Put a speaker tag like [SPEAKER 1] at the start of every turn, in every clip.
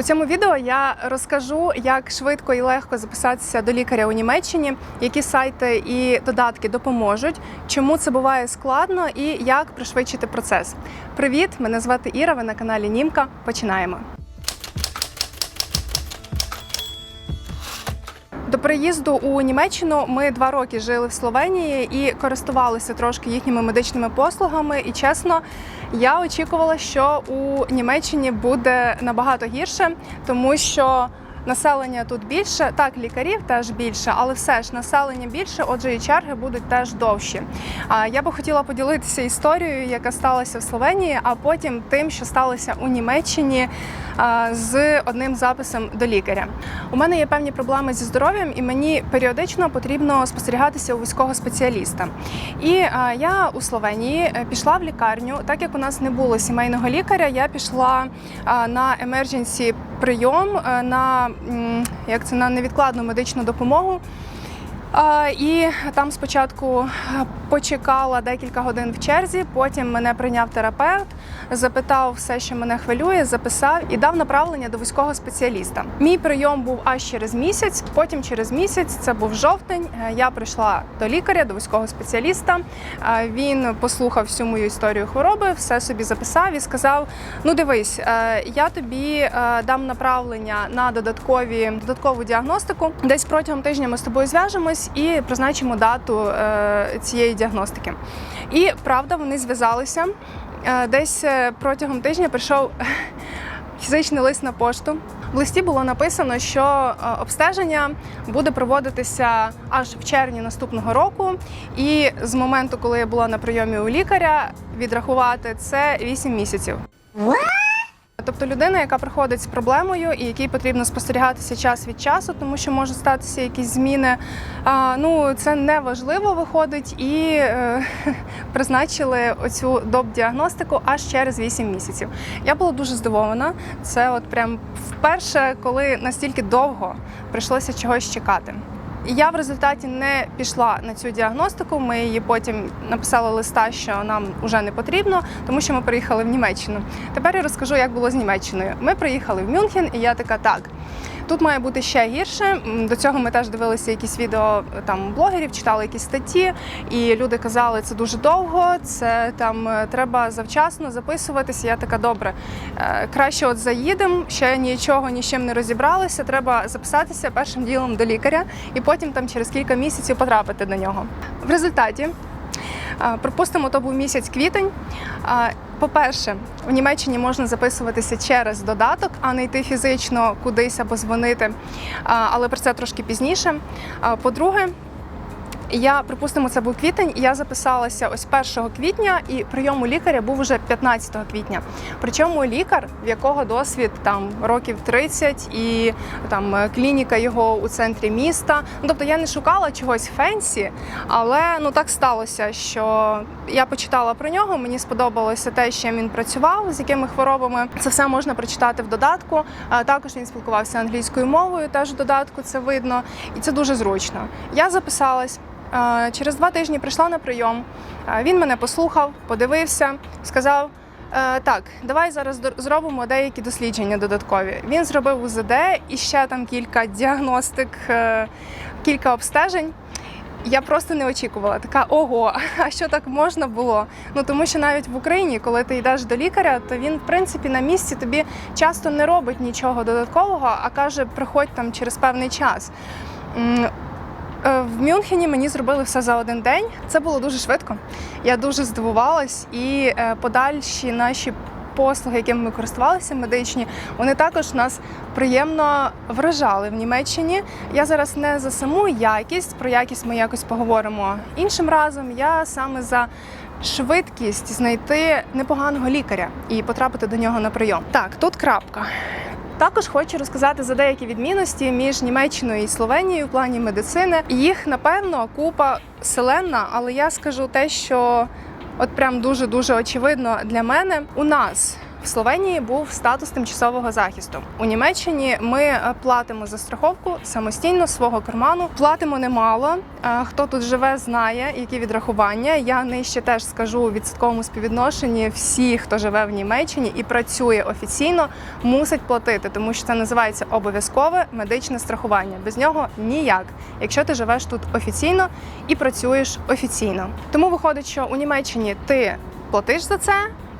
[SPEAKER 1] У цьому відео я розкажу, як швидко і легко записатися до лікаря у Німеччині, які сайти і додатки допоможуть, чому це буває складно і як пришвидшити процес. Привіт! Мене звати Іра. Ви на каналі Німка. Починаємо. До приїзду у Німеччину ми два роки жили в Словенії і користувалися трошки їхніми медичними послугами. І чесно, я очікувала, що у Німеччині буде набагато гірше, тому що населення тут більше. Так, лікарів теж більше, але все ж населення більше, отже, і черги будуть теж довші. Я би хотіла поділитися історією, яка сталася в Словенії, а потім тим, що сталося у Німеччині з одним записом до лікаря. У мене є певні проблеми зі здоров'ям, і мені періодично потрібно спостерігатися у військового спеціаліста. І я у Словенії е, пішла в лікарню, так як у нас не було сімейного лікаря, я пішла на емердженсі прийом е, на як це на невідкладну медичну допомогу. І там спочатку е, почекала декілька годин в черзі, потім мене прийняв терапевт, запитав все, що мене хвилює, записав і дав направлення до військового спеціаліста. Мій прийом був аж через місяць. Потім через місяць, це був жовтень. е, Я прийшла до лікаря, до військового спеціаліста. Е, Він послухав всю мою історію хвороби, все собі записав і сказав: Ну, дивись, я тобі дам направлення на додаткові додаткову діагностику. Десь протягом тижня ми з тобою зв'яжемось і призначимо дату е, цієї діагностики. І правда, вони зв'язалися. Е, Десь е, протягом тижня прийшов фізичний лист на пошту. В листі було написано, що обстеження буде проводитися аж в червні наступного року, і з моменту, коли я була на прийомі у лікаря, відрахувати це 8 місяців. Тобто людина, яка приходить з проблемою і якій потрібно спостерігатися час від часу, тому що можуть статися якісь зміни. А, ну це не важливо виходить, і е, призначили оцю доп-діагностику аж через 8 місяців. Я була дуже здивована. Це от прям вперше, коли настільки довго прийшлося чогось чекати. І Я в результаті не пішла на цю діагностику. Ми її потім написали листа, що нам вже не потрібно, тому що ми приїхали в Німеччину. Тепер я розкажу, як було з Німеччиною. Ми приїхали в Мюнхен, і я така так. Тут має бути ще гірше. До цього ми теж дивилися якісь відео там блогерів, читали якісь статті, і люди казали, це дуже довго, це там е, треба завчасно записуватися. Я така добре. е, Краще от заїдемо, ще нічого ні з чим не розібралися. Треба записатися першим ділом до лікаря, і потім там через кілька місяців потрапити до нього. В результаті. А, Припустимо, то був місяць квітень. По-перше, в Німеччині можна записуватися через додаток, а не йти фізично кудись або дзвонити. Але про це трошки пізніше. По-друге, я припустимо, це був квітень, я записалася ось 1 квітня, і прийом у лікаря був уже 15 квітня. Причому лікар, в якого досвід там років 30, і там клініка його у центрі міста. Ну тобто я не шукала чогось фенсі, але ну так сталося, що я почитала про нього. Мені сподобалося те, з чим він працював, з якими хворобами. Це все можна прочитати в додатку. Також він спілкувався англійською мовою, теж в додатку це видно, і це дуже зручно. Я записалась. Через два тижні прийшла на прийом. Він мене послухав, подивився, сказав: «Е, так, давай зараз зробимо деякі дослідження додаткові. Він зробив УЗД і ще там кілька діагностик, е, кілька обстежень. Я просто не очікувала. Така ого, а що так можна було? Ну тому що навіть в Україні, коли ти йдеш до лікаря, то він в принципі на місці тобі часто не робить нічого додаткового, а каже, приходь там через певний час. Мюнхені мені зробили все за один день. Це було дуже швидко. Я дуже здивувалась, і е, подальші наші послуги, якими ми користувалися, медичні, вони також нас приємно вражали в Німеччині. Я зараз не за саму якість, про якість ми якось поговоримо іншим разом. Я саме за швидкість знайти непоганого лікаря і потрапити до нього на прийом. Так, тут крапка. Також хочу розказати за деякі відмінності між Німеччиною і Словенією в плані медицини. Їх напевно купа селенна, але я скажу те, що от прям дуже дуже очевидно для мене. У нас в Словенії був статус тимчасового захисту. У Німеччині ми е, платимо за страховку самостійно свого карману. Платимо немало. Е, Хто тут живе, знає, які відрахування. Я нижче теж скажу у відсотковому співвідношенні. Всі, хто живе в Німеччині і працює офіційно, мусить платити, тому що це називається обов'язкове медичне страхування. Без нього ніяк, якщо ти живеш тут офіційно і працюєш офіційно. Тому виходить, що у Німеччині ти платиш за це.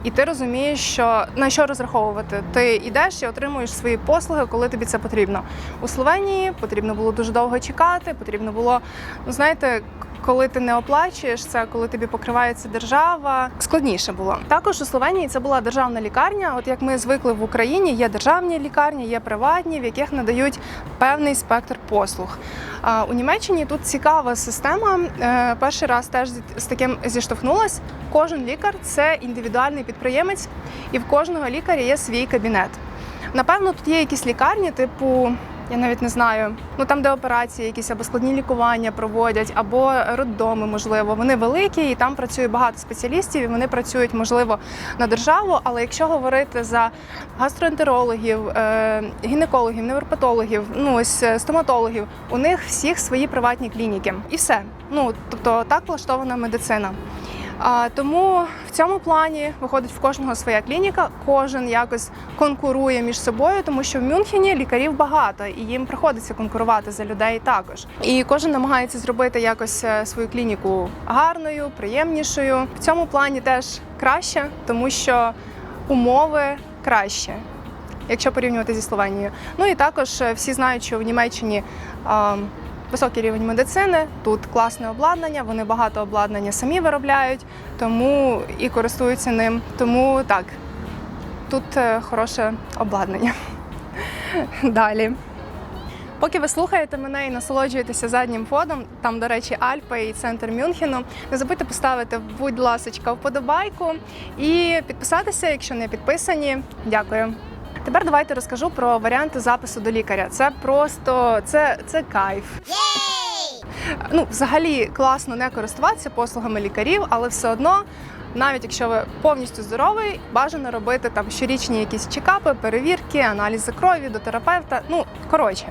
[SPEAKER 1] І ти розумієш, що на що розраховувати. Ти йдеш і отримуєш свої послуги, коли тобі це потрібно. У Словенії потрібно було дуже довго чекати. Потрібно було, ну знаєте, коли ти не оплачуєш це, коли тобі покривається держава, складніше було. Також у Словенії це була державна лікарня. От як ми звикли в Україні, є державні лікарні, є приватні, в яких надають певний спектр послуг. А у Німеччині тут цікава система. Е, Перший раз теж з- таким зіштовхнулась. Кожен лікар це індивідуальний підприємець, і в кожного лікаря є свій кабінет. Напевно, тут є якісь лікарні, типу, я навіть не знаю, ну там, де операції, якісь або складні лікування проводять, або роддоми, можливо. Вони великі і там працює багато спеціалістів, і вони працюють, можливо, на державу. Але якщо говорити за гастроентерологів, е, гінекологів, невропатологів, ну ось е, стоматологів, у них всіх свої приватні клініки. І все. Ну тобто так влаштована медицина. Тому в цьому плані виходить в кожного своя клініка, кожен якось конкурує між собою, тому що в Мюнхені лікарів багато, і їм приходиться конкурувати за людей також. І кожен намагається зробити якось е, свою клініку гарною, приємнішою. В цьому плані теж краще, тому що умови краще. Якщо порівнювати зі Словенією. Ну і також е, всі знають, що в Німеччині високий рівень медицини, тут класне обладнання, вони багато обладнання самі виробляють, тому і користуються ним. Тому так, тут е, хороше обладнання. Далі. Поки ви слухаєте мене і насолоджуєтеся заднім фоном, там, до речі, Альпи і центр Мюнхену, не забудьте поставити, будь ласочка, вподобайку і підписатися, якщо не підписані. Дякую. Тепер давайте розкажу про варіанти запису до лікаря. Це просто це, це кайф. Ну, взагалі класно не користуватися послугами лікарів, але все одно, навіть якщо ви повністю здоровий, бажано робити там щорічні якісь чекапи, перевірки, аналізи крові до терапевта. Ну, коротше.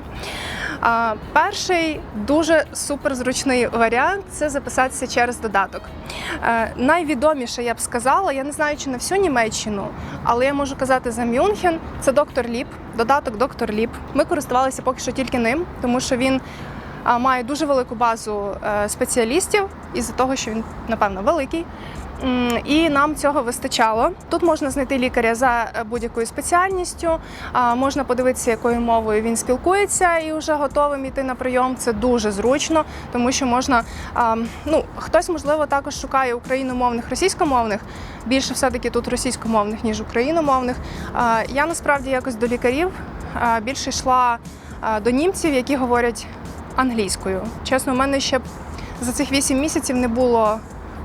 [SPEAKER 1] Перший дуже суперзручний варіант це записатися через додаток. Е, найвідоміше, я б сказала, я не знаю, чи на всю Німеччину, але я можу казати за Мюнхен. Це доктор Ліп, додаток доктор Ліп. Ми користувалися поки що тільки ним, тому що він має дуже велику базу е, спеціалістів із-за того, що він, напевно, великий. І нам цього вистачало. Тут можна знайти лікаря за е, будь-якою спеціальністю, можна подивитися, якою мовою він спілкується, і вже готовим йти на прийом. Це дуже зручно, тому що можна ну хтось, можливо, також шукає україномовних, російськомовних. Більше все-таки тут російськомовних, ніж україномовних. Я насправді якось до лікарів більше йшла до німців, які говорять англійською. Чесно, у мене ще за цих 8 місяців не було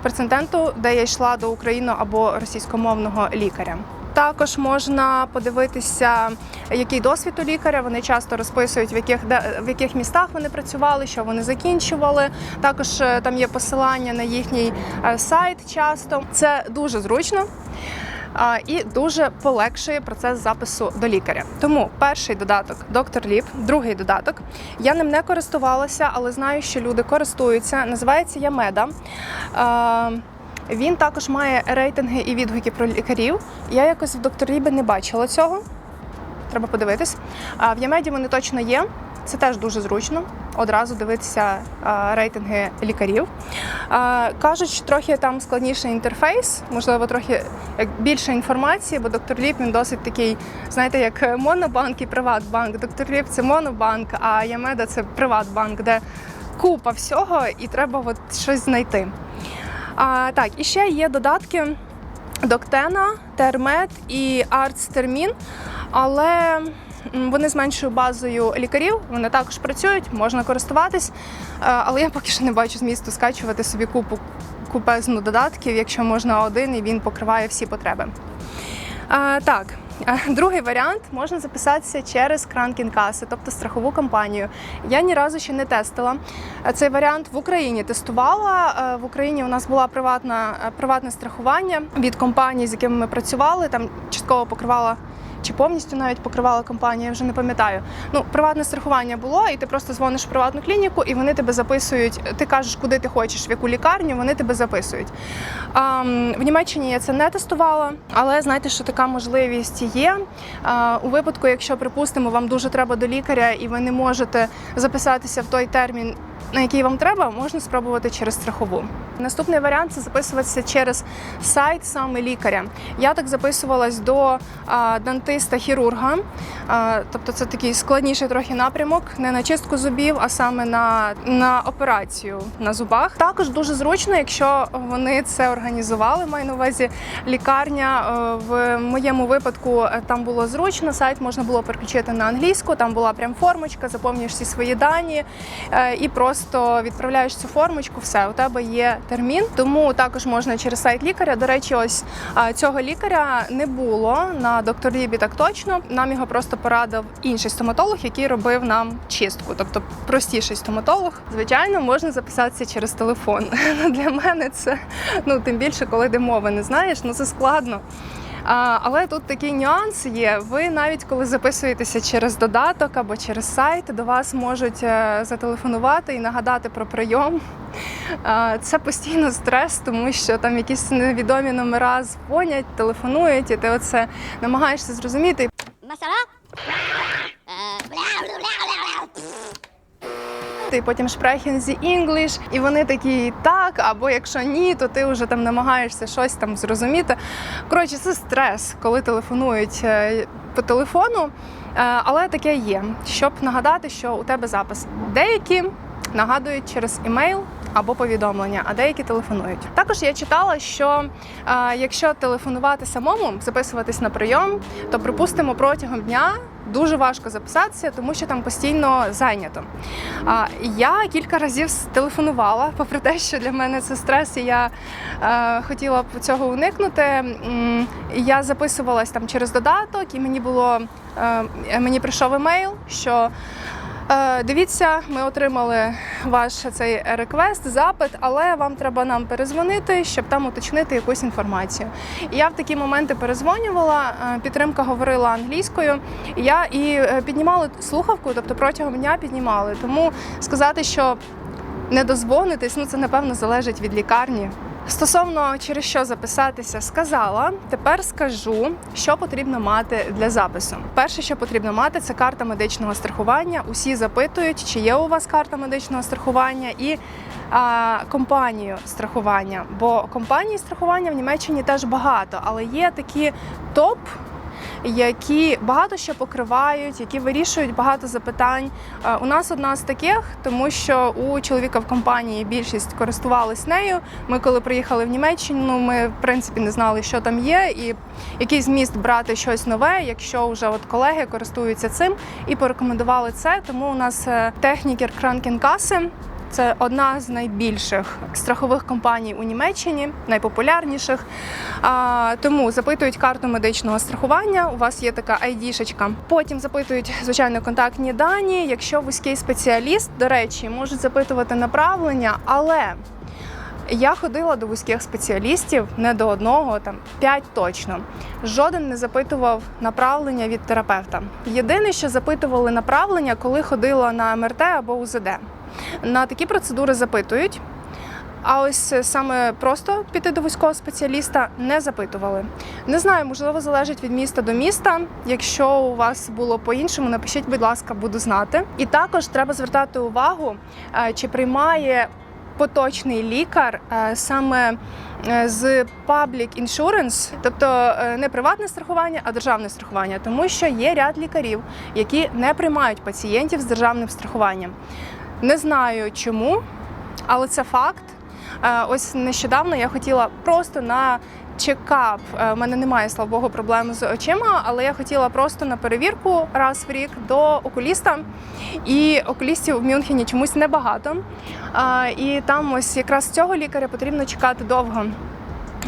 [SPEAKER 1] прецеденту, де я йшла до україно або російськомовного лікаря. Також можна подивитися, який досвід у лікаря. Вони часто розписують, в яких де, в яких містах вони працювали, що вони закінчували. Також е, там є посилання на їхній е, сайт. Часто це дуже зручно. І дуже полегшує процес запису до лікаря. Тому перший додаток доктор Ліп, другий додаток. Я ним не користувалася, але знаю, що люди користуються. Називається Ямеда. Він також має рейтинги і відгуки про лікарів. Я якось в доктор Лібі не бачила цього. Треба подивитись. В Ямеді вони точно є. Це теж дуже зручно. Одразу дивитися рейтинги лікарів. Кажуть, трохи там складніший інтерфейс, можливо, трохи більше інформації, бо доктор Ліп він досить такий, знаєте, як монобанк і приватбанк. Доктор Ліп це монобанк, а Ямеда це приватбанк, де купа всього, і треба от щось знайти. А, так, і ще є додатки Доктена, Термет і Артстермін, але вони з меншою базою лікарів, вони також працюють, можна користуватись. Е, Але я поки що не бачу змісту скачувати собі купу купезну додатків, якщо можна один і він покриває всі потреби. Так, Е, Другий варіант можна записатися через кранкінкаси, тобто страхову компанію. Я ні разу ще не тестила. Е, Цей варіант в Україні тестувала. Е, В Україні у нас була приватна е, приватне страхування від компаній, з якими ми працювали. Там частково покривала. Чи повністю навіть покривала компанія, я вже не пам'ятаю. Ну, приватне страхування було, і ти просто дзвониш в приватну клініку, і вони тебе записують. Ти кажеш, куди ти хочеш, в яку лікарню, вони тебе записують. А, в Німеччині я це не тестувала, але знаєте, що така можливість є. А, у випадку, якщо, припустимо, вам дуже треба до лікаря, і ви не можете записатися в той термін, на який вам треба, можна спробувати через страхову. Наступний варіант це записуватися через сайт саме лікаря. Я так записувалась до дантиста-хірурга, тобто це такий складніший трохи напрямок, не на чистку зубів, а саме на, на операцію на зубах. Також дуже зручно, якщо вони це організували. Маю на увазі лікарня. Е, В моєму випадку е, там було зручно, сайт можна було переключити на англійську. Там була прям формочка, заповнюєш всі свої дані е, і просто відправляєш цю формочку. Все, у тебе є термін. Тому також можна через сайт лікаря. До речі, ось цього лікаря не було на доктор Лібі так точно. Нам його просто порадив інший стоматолог, який робив нам чистку, тобто простіший стоматолог. Звичайно, можна записатися через телефон. Для мене це ну тим більше, коли де мови не знаєш, ну це складно. Але тут такий нюанс є. Ви навіть коли записуєтеся через додаток або через сайт, до вас можуть е, зателефонувати і нагадати про прийом. Це постійно стрес, тому що там якісь невідомі номера дзвонять, телефонують, і ти оце намагаєшся зрозуміти.
[SPEAKER 2] Масара?
[SPEAKER 1] І потім sprechen Sie English, і вони такі так, або якщо ні, то ти вже там намагаєшся щось там зрозуміти. Коротше, це стрес, коли телефонують е, по телефону. Е, Але таке є, щоб нагадати, що у тебе запис. Деякі нагадують через імейл або повідомлення, а деякі телефонують. Також я читала, що е, якщо телефонувати самому, записуватись на прийом, то припустимо протягом дня. Дуже важко записатися, тому що там постійно зайнято. Я кілька разів телефонувала, попри те, що для мене це стрес, і я е, хотіла б цього уникнути. Я записувалась там через додаток, і мені було е, мені прийшов емейл, що Дивіться, ми отримали ваш цей реквест, запит, але вам треба нам перезвонити, щоб там уточнити якусь інформацію. І я в такі моменти перезвонювала, е, підтримка говорила англійською. і Я і е, піднімала слухавку, тобто протягом дня піднімали. Тому сказати, що не дозвонитись, ну це напевно залежить від лікарні. Стосовно через що записатися, сказала. Тепер скажу, що потрібно мати для запису. Перше, що потрібно мати, це карта медичного страхування. Усі запитують, чи є у вас карта медичного страхування і а, компанію страхування. Бо компанії страхування в Німеччині теж багато, але є такі топ які багато що покривають, які вирішують багато запитань. Е, У нас одна з таких, тому що у чоловіка в компанії більшість користувались нею. Ми, коли приїхали в Німеччину, ми в принципі не знали, що там є, і який зміст брати щось нове, якщо вже от колеги користуються цим і порекомендували це. Тому у нас е, технікер Кранкінкаси. Це одна з найбільших страхових компаній у Німеччині, найпопулярніших. А, тому запитують карту медичного страхування. У вас є така ID-шечка. Потім запитують звичайно контактні дані. Якщо вузький спеціаліст, до речі, можуть запитувати направлення, але я ходила до вузьких спеціалістів не до одного, там п'ять точно. Жоден не запитував направлення від терапевта. Єдине, що запитували направлення, коли ходила на МРТ або УЗД. На такі процедури запитують. А ось саме просто піти до вузького спеціаліста не запитували. Не знаю, можливо, залежить від міста до міста. Якщо у вас було по-іншому, напишіть, будь ласка, буду знати. І також треба звертати увагу, е, чи приймає поточний лікар е, саме е, з public insurance, тобто е, не приватне страхування, а державне страхування, тому що є ряд лікарів, які не приймають пацієнтів з державним страхуванням. Не знаю чому, але це факт. Е, Ось нещодавно я хотіла просто на чекап. Е, У мене немає, слава Богу, проблем з очима, але я хотіла просто на перевірку раз в рік до окуліста. І окулістів в Мюнхені чомусь небагато. Е, І там ось якраз цього лікаря потрібно чекати довго.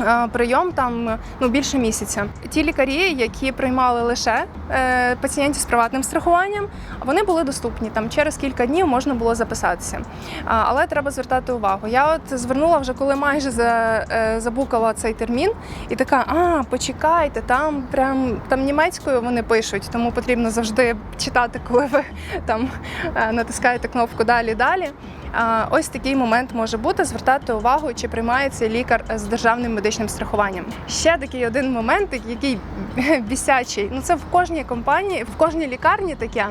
[SPEAKER 1] Е, Прийом там ну більше місяця. Ті лікарі, які приймали лише е, пацієнтів з приватним страхуванням, вони були доступні. Там через кілька днів можна було записатися. Але треба звертати увагу. Я от звернула вже, коли майже е, забукала цей термін, і така: а почекайте, там прям там німецькою вони пишуть, тому потрібно завжди читати, коли ви там натискаєте кнопку далі далі. Ось такий момент може бути звертати увагу, чи приймається лікар з державним медичним страхуванням. Ще такий один момент, який бісячий. Ну це в кожній компанії, в кожній лікарні таке.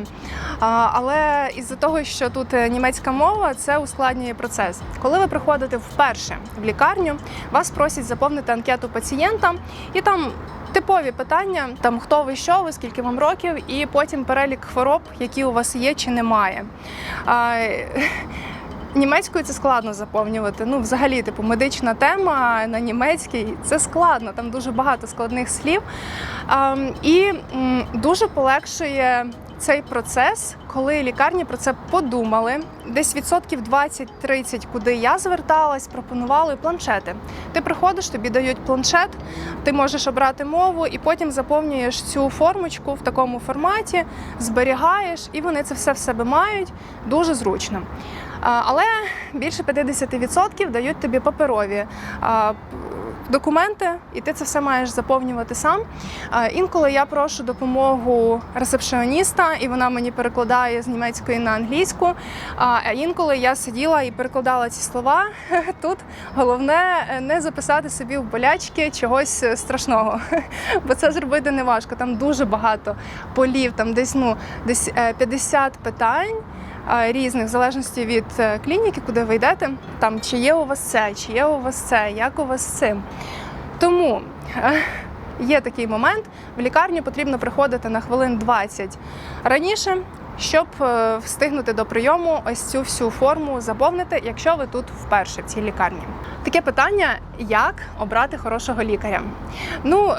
[SPEAKER 1] Але із-за того, що тут е, німецька мова, це ускладнює процес. Коли ви приходите вперше в лікарню, вас просять заповнити анкету пацієнта, і там типові питання: там хто ви, що ви, скільки вам років, і потім перелік хвороб, які у вас є чи немає. А, Німецькою це складно заповнювати. Ну, взагалі, типу, медична тема на німецькій це складно, там дуже багато складних слів. А, і м, дуже полегшує цей процес, коли лікарні про це подумали. Десь відсотків 20-30, куди я зверталась, пропонували планшети. Ти приходиш, тобі дають планшет, ти можеш обрати мову і потім заповнюєш цю формочку в такому форматі, зберігаєш, і вони це все в себе мають дуже зручно. Але більше 50% дають тобі паперові документи, і ти це все маєш заповнювати сам. Інколи я прошу допомогу ресепшіоніста, і вона мені перекладає з німецької на англійську. А інколи я сиділа і перекладала ці слова. Тут головне е, не записати собі в болячки чогось е, страшного, бо це зробити не важко. Там дуже багато полів, там десь ну десь е, 50 питань е, різних, в залежності від е, клініки, куди ви йдете. Там чи є у вас це, чи є у вас це, як у вас з цим. Тому е, є такий момент: в лікарню потрібно приходити на хвилин 20 раніше. Щоб е, встигнути до прийому ось цю всю форму заповнити, якщо ви тут вперше в цій лікарні. Таке питання: як обрати хорошого лікаря? Ну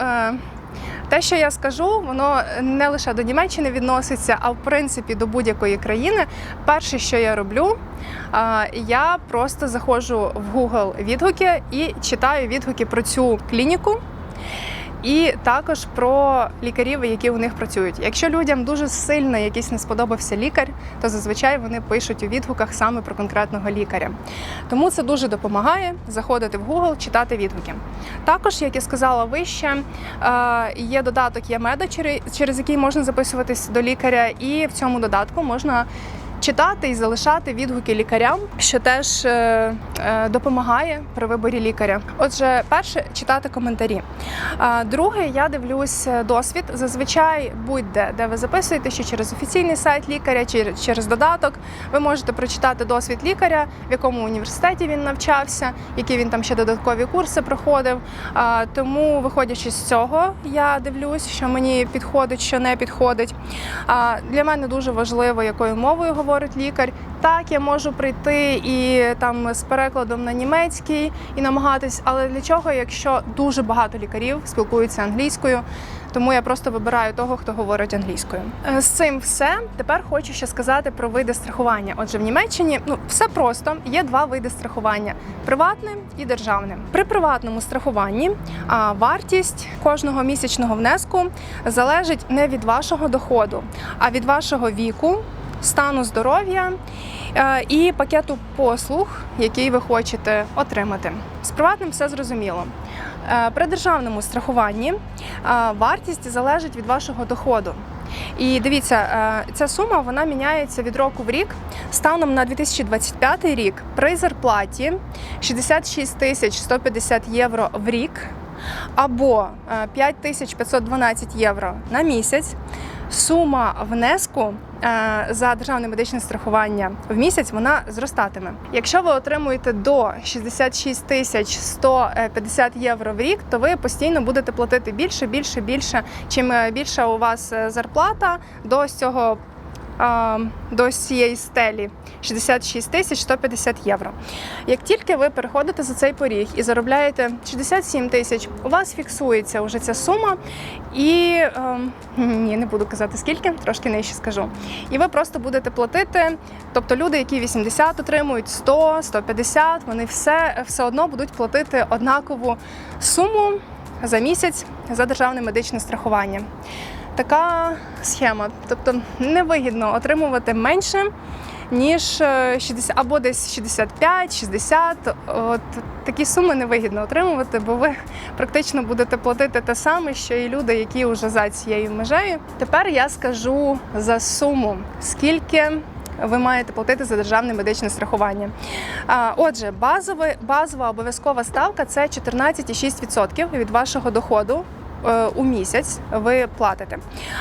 [SPEAKER 1] те, що я скажу, воно не лише до Німеччини відноситься, а в принципі до будь-якої країни. Перше, що я роблю, я просто заходжу в Google відгуки і читаю відгуки про цю клініку. І також про лікарів, які у них працюють. Якщо людям дуже сильно якийсь не сподобався лікар, то зазвичай вони пишуть у відгуках саме про конкретного лікаря. Тому це дуже допомагає заходити в Google, читати відгуки. Також, як я сказала вище, е, є додаток Ямеда, через який можна записуватись до лікаря, і в цьому додатку можна. Читати і залишати відгуки лікарям, що теж е, е, допомагає при виборі лікаря. Отже, перше читати коментарі. Друге, я дивлюсь е, досвід. Зазвичай будь-де, де ви записуєте, чи через офіційний сайт лікаря, чи через додаток. Ви можете прочитати досвід лікаря, в якому університеті він навчався, які він там ще додаткові курси проходив. Тому, виходячи з цього, я дивлюсь, що мені підходить, що не підходить. Для мене дуже важливо, якою мовою говорить лікар. Так, я можу прийти і там з перекладом на німецький і намагатись, але для чого, якщо дуже багато лікарів спілкуються англійською, тому я просто вибираю того, хто говорить англійською. Е, З цим все. Тепер хочу ще сказати про види страхування. Отже, в Німеччині ну все просто. Є два види страхування: приватне і державне. При приватному страхуванні а, вартість кожного місячного внеску залежить не від вашого доходу, а від вашого віку, стану здоров'я е, і пакету послуг, який ви хочете отримати. З приватним все зрозуміло. Е, При державному страхуванні е, вартість залежить від вашого доходу. І дивіться, ця сума вона міняється від року в рік. Станом на 2025 рік при зарплаті 66 тисяч 150 євро в рік або е, 5512 євро на місяць. Сума внеску е, за державне медичне страхування в місяць вона зростатиме. Якщо ви отримуєте до 66 тисяч 150 євро в рік, то ви постійно будете платити більше, більше, більше. Чим е, більша у вас е, зарплата до цього до цієї стелі 66 тисяч 150 євро. Як тільки ви переходите за цей поріг і заробляєте 67 тисяч, у вас фіксується вже ця сума, і ем, ні, не буду казати скільки, трошки нижче скажу. І ви просто будете платити. Тобто люди, які 80 отримують, 100, 150, вони все, все одно будуть платити однакову суму за місяць за державне медичне страхування. Така схема. Тобто невигідно отримувати менше, ніж е, 60, або десь 65-60. От такі суми невигідно отримувати, бо ви практично будете платити те саме, що і люди, які вже за цією межею. Тепер я скажу за суму, скільки. Ви маєте платити за державне медичне страхування. Отже, базова, базова обов'язкова ставка це 14,6% від вашого доходу е, у місяць ви платите.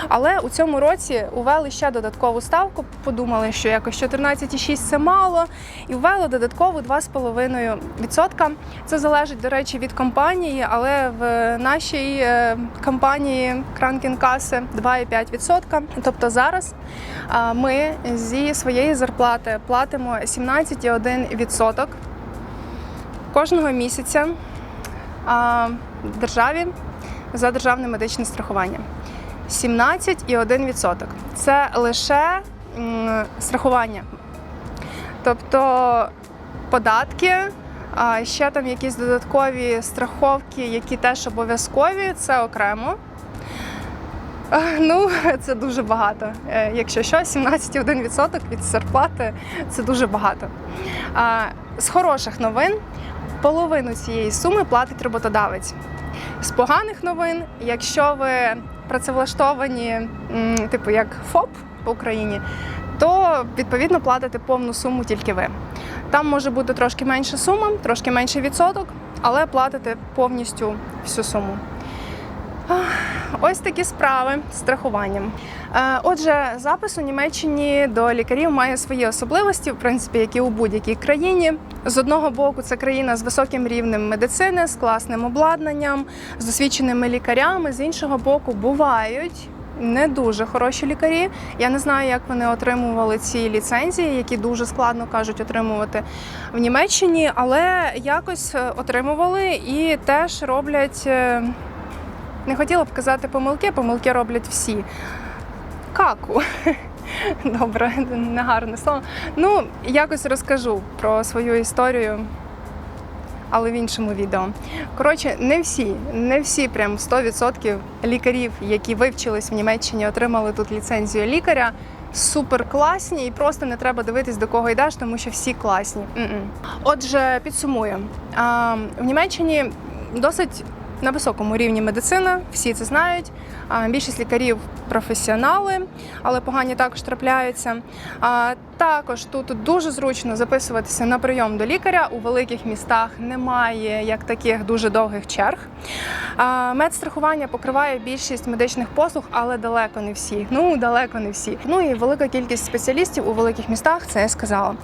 [SPEAKER 1] Але у цьому році увели ще додаткову ставку. Подумали, що якось 14,6 це мало, і ввели додаткову 2,5%. Це залежить, до речі, від компанії, але в нашій е, компанії Кранкінкаси 2,5%. Тобто зараз ми зі своєї зарплати платимо 17,1% кожного місяця державі за державне медичне страхування. 17,1%. Це лише страхування. Тобто податки, а ще там якісь додаткові страховки, які теж обов'язкові, це окремо. Ну, це дуже багато. Е, Якщо що, 17,1% від зарплати це дуже багато. З хороших новин половину цієї суми платить роботодавець. З поганих новин, якщо ви працевлаштовані, типу як ФОП по Україні, то відповідно платите повну суму тільки ви. Там може бути трошки менша сума, трошки менший відсоток, але платите повністю всю суму. Ось такі справи з страхуванням. Е, Отже, запис у Німеччині до лікарів має свої особливості, в принципі, як і у будь-якій країні. З одного боку, це країна з високим рівнем медицини, з класним обладнанням, з досвідченими лікарями. З іншого боку, бувають. Не дуже хороші лікарі. Я не знаю, як вони отримували ці ліцензії, які дуже складно кажуть отримувати в Німеччині, але якось е, отримували і теж роблять е, не хотіла б казати помилки, помилки роблять всі. Каку. Добре, негарне слово. Ну, якось розкажу про свою історію, але в іншому відео. Коротше, не всі, не всі прям 100% лікарів, які вивчились в Німеччині, отримали тут ліцензію лікаря. Супер класні і просто не треба дивитись до кого йдеш, тому що всі класні. М-м. Отже, підсумую. В Німеччині досить на високому рівні медицина, всі це знають. Більшість лікарів професіонали, але погані також трапляються. Також тут дуже зручно записуватися на прийом до лікаря. У великих містах немає як таких дуже довгих черг. Медстрахування покриває більшість медичних послуг, але далеко не всі. Ну далеко не всі. Ну і велика кількість спеціалістів у великих містах. Це я сказала.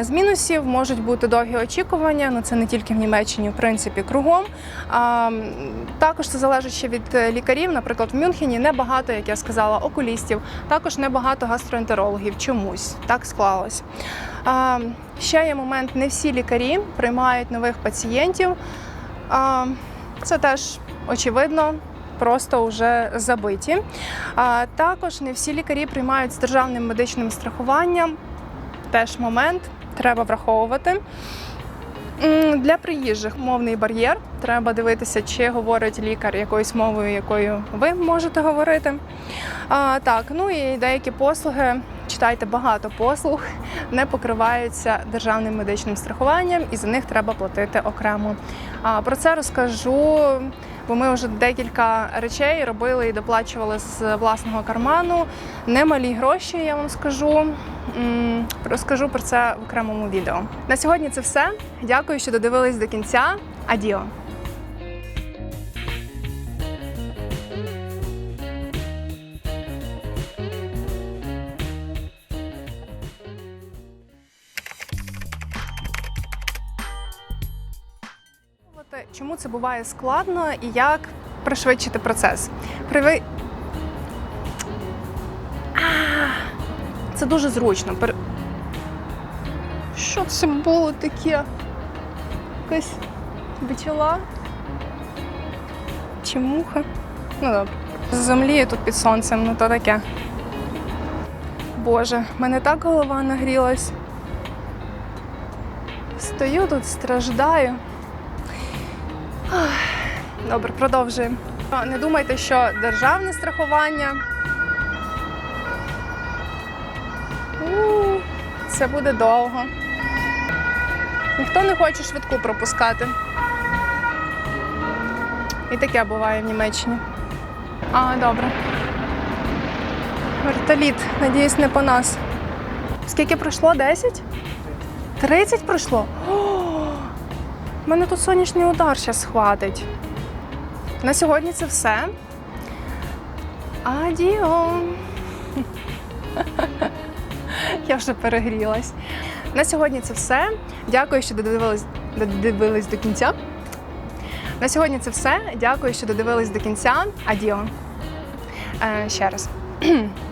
[SPEAKER 1] З мінусів можуть бути довгі очікування. Ну це не тільки в Німеччині, в принципі, кругом. Також це залежить ще від е, лікарів. Наприклад, в Мюнхені небагато, як я сказала, окулістів, також небагато гастроентерологів. Чомусь так склалось. Ще є момент: не всі лікарі приймають нових пацієнтів. Це теж очевидно. Просто вже забиті. А також не всі лікарі приймають з державним медичним страхуванням. Теж момент треба враховувати. Для приїжджих мовний бар'єр. Треба дивитися, чи говорить лікар якоюсь мовою, якою ви можете говорити. А, так, ну і деякі послуги, читайте багато послуг, не покриваються державним медичним страхуванням, і за них треба платити окремо. А, про це розкажу, бо ми вже декілька речей робили і доплачували з власного карману. Немалі гроші, я вам скажу. Розкажу про це в окремому відео. На сьогодні це все. Дякую, що додивились до кінця. Адіо! Чому це буває складно і як пришвидшити процес? Приви... А, це дуже зручно. Пер... Що це було таке? Якась бджола? Чи муха? Ну добре. Землі тут під сонцем, ну то таке. Боже, в мене так голова нагрілась. Стою тут, страждаю. Добре, продовжуємо. Не думайте, що державне страхування. Це буде довго. Ніхто не хоче швидку пропускати. І таке буває в Німеччині. А, добре. Вертоліт, надіюсь, не по нас. Скільки пройшло? 10? 30 пройшло? О, мене тут сонячний удар зараз схватить. На сьогодні це все. Адіо. Я вже перегрілась. На сьогодні це все. Дякую, що додивились, додивились до кінця. На сьогодні це все. Дякую, що додивились до кінця. Адіо. Е, ще раз.